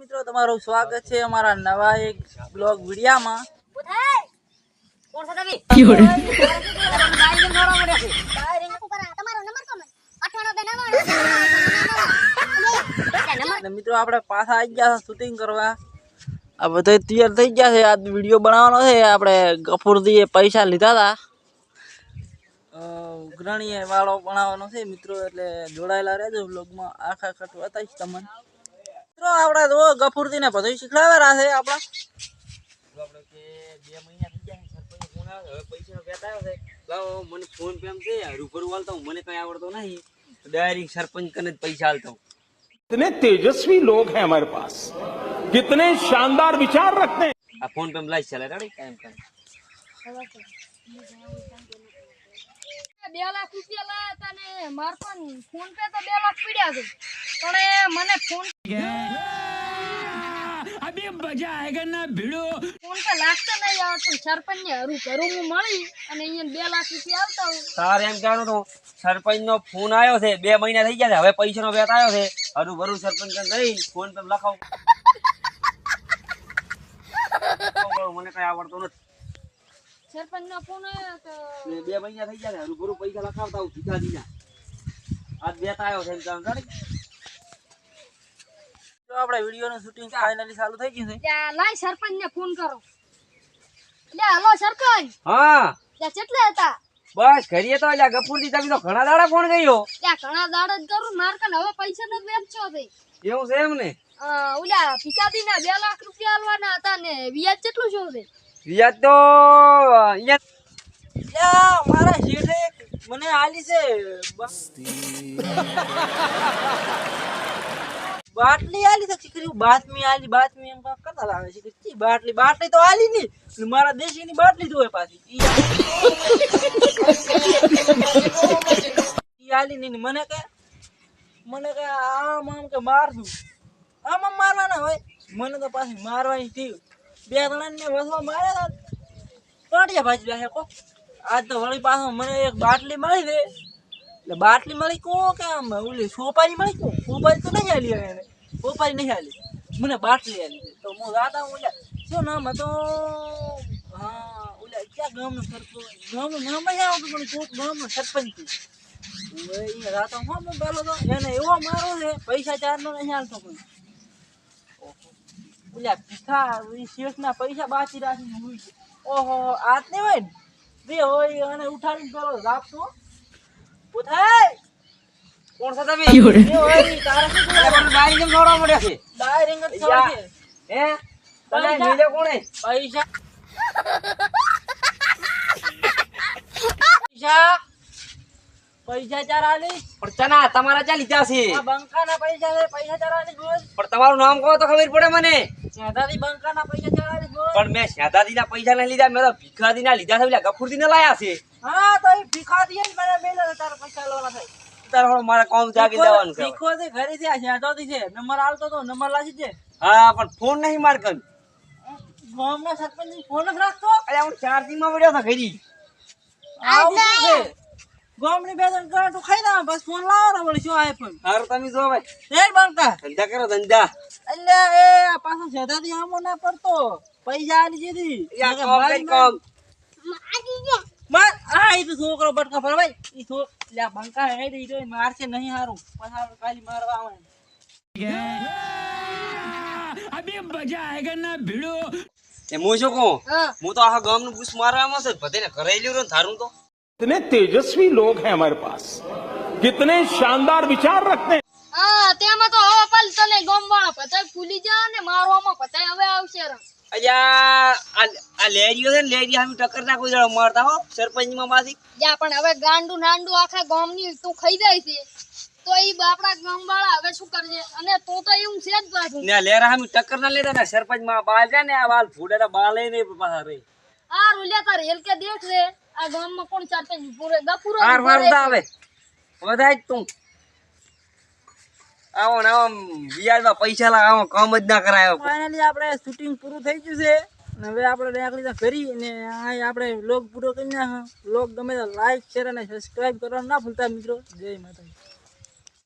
મિત્રો તમારું સ્વાગત છે અમારા નવા એક બ્લોગ વિડિયામાં. મિત્રો આપણે પાછા આવી ગયા શૂટિંગ કરવા. આ બધા તૈયાર થઈ ગયા છે. આ વીડિયો બનાવવાનો છે. આપણે ગફુરથી પૈસા લીધા હતા. ઉઘરાણીએ વાળો બનાવવાનો છે મિત્રો એટલે જોડાયેલા રહેજો બ્લોગમાં આખા ખટ બતાવીશ તમને. મિત્રો આપણે તો ગફુરજીને બધું શીખડાવેલા છે આપણા આપણે કે બે મહિના થઈ ગયા છે સરપંચ ફોન આવે હવે પૈસા વેતા આવે છે લાવો મને ફોન પે છે રૂબરૂ હાલતો હું મને કઈ આવડતો નહીં ડાયરેક્ટ સરપંચ કને જ પૈસા હાલતો कितने तेजस्वी लोग हैं हमारे पास कितने शानदार विचार रखते हैं આ ફોન પે લાઈ ચાલે રેડી કાયમ કાયમ બે લાખ રૂપિયા લાયા હતા ને માર પણ ફોન પે તો બે લાખ પડ્યા છે પણ એ મને ફોન ફોન પે લાગતો નહીં આવતું. સરપંચ ને હરું ઘરું હું મળી અને અહીંયા બે લાખ રૂપિયા આવતા હોય. તારે એમ કહેવાનું હતું સરપંચ નો ફોન આવ્યો છે બે મહિના થઈ ગયા છે હવે પૈસા નો વેત આવ્યો છે. હરું ભરું સરપંચ ફોન પર લખાવ. મને કઈ આવડતો નથી. સરપંચ નો ફોન આવ્યો તો બે મહિના થઈ ગયા છે હરું ભરું પૈસા લખાવતા હું ભીખા દીના આજ વેત આવ્યો છે એમ કહેવાનું રેડી તો આપણે વિડીયોનું શૂટિંગ ફાઇનલી ચાલુ થઈ ગયું છે. લાય સરપંચ ને ફોન કરો. લે હલો સરપંચ. હા. લે કેટલા હતા? બસ ઘરે તો લે ગપુરજી તમે તો ઘણા દાડા ફોન ગયો લે ઘણા દાડા જ કરું માર કને હવે પૈસા ન વેચજો છે એવું છે એમ ને? ઓલા ભીખાદી ના બે લાખ રૂપિયા આલવાના હતા ને વ્યાજ કેટલું શું છે? વ્યાજ તો અહીંયા મારા શેઠે મને આલી છે. બાટલી આલી તો ચીકરી બાતમી આલી બાતમી એમ કાંઈક કરતા લાગે છે ચી બાટલી બાટલી તો આલી ની એટલે મારા દેશીની બાટલી જોવે પાછી ઈ આલી- ઈ આલી ની ને મને કે મને કે આમ આમ કે મારશું આમ આમ મારવાના હોય મને તો પાછી મારવાની થયું બે જણાને વસવા માર્યા હતા કાંટિયા ભાજી રહ્યા કો આજ તો વળી પાછો મને એક બાટલી મળી છે એટલે બાટલી મળી કો કે આમ ઓલી સોપારી મળી કો સોપારી તો નહીં આલી હવે એને સોપારી નહીં હાલી. મને બાટલી છે તો હું રાતા ઓલા શું નામ હતો, હા, ઓલા ક્યાં ગામનો સરપંચ? ગામનું નામ નહીં આવતું, પણ કોક ગામનો સરપંચ ઈ રાતા હું હું પેલો તો એને એવો મારો છે, પૈસા ચારનો નહીં હાલતો કોઈ. ઓલા ભીખા શેઠના પૈસા બાકી રાખીને હું ઓહો, આજ ને હોય ને? બે હોય અને ઉઠાડીને પેલો રાખતો ઉઠાય! કોણ છો તમે? મળ્યા છે. જ. હે? તને પૈસા. કોણે? પૈસા. પૈસા? પૈસા ચાર આલી પણ ચના તમારા ચા લીધા છે? બંકાના પૈસા છે પૈસા ચાર આલી બોલ. પણ તમારું નામ કહો તો ખબર પડે મને. દાદી બંકાના પૈસા ચાર આલી બોલ. પણ મેં શાદાદી ના પૈસા ના લીધા મેં તો ભીખાદી ના લીધા છે ગફુરદી ને લાયા છે. હા તો ભીખાદી ભીખા દીએ ને મને મેલે તારા પૈસા લેવાના થાય તારે મારે કોમ જાગી દેવાનું છે શીખો છે ઘરે છે આ શેઠોથી છે નંબર આલતો તો નંબર લાગી છે હા પણ ફોન નહીં માર કન ગામના સરપંચ ફોન જ રાખતો? અરે હું ચાર્જિંગમાં પડ્યો તો ઘરી. આવું છે? ગામની બે ત્રણ કરાટું ખાઈ દા બસ ફોન લાવવાનો વળી શું આય પણ? હાર તમે જો ભાઈ એ બનતા ધંધા કરો ધંધા. એટલે એ આ પાછો શેઠાથી આમો ના પડતો. પૈસા આલી દીધી. યા કોમ કોમ. માર આ ઈ તો છોકરો બટકા ફરવાય ઈ છો લ્યા બંકા હે ઈ તો મારશે નહીં હારું પાછા કાલી મારવા આવે એ હું શું કહું હા હું તો આખા ગામ નું બુશ મારવામાં છે બધે ઘરે લ્યો ને થારું તો कितने तेजस्वी लोग हैं हमारे पास कितने शानदार विचार रखते हैं હા તેમાં તો હવે પાલ તને ગામ વાળા પતાય ભૂલી જા ને મારવામાં પતાય હવે આવશે રા અલ્યા આ લેરીઓ છે ને લેરી હામી ટક્કર ના કોઈ મારતા હો સરપંચમાં પાછી જા પણ હવે ગાંડુ નાંડુ આખા ગામની તું ખાઈ જાય છે. તો ઈ બાપડા ગામ વાળા હવે શું કરજે અને તો તો એવું છે જ પાછું. ને લેરા હામી ટક્કર ના લેતા ને સરપંચમાં બાલ ને આ બાલ ફૂડે બાલ ને પાછા રે આ રૂલિયા તાર હેલ કે દેખ રે. આ ગામમાં કોણ સરપંચ પૂરે ગપુરો હાર હાર આવે વધાય તું. આવો ને આવો વ્યાજમાં પૈસા લાવ કામ જ ના કરાયો ફાઇનલી આપણે શૂટિંગ પૂરું થઈ ગયું છે. હવે આપણે તો કરી અને આ આપણે લોગ પૂરો કરી નાખ. લોગ ગમે તો લાઈક શેર અને સબસ્ક્રાઇબ કરવાનું ના ભૂલતા મિત્રો. જય માતાજી.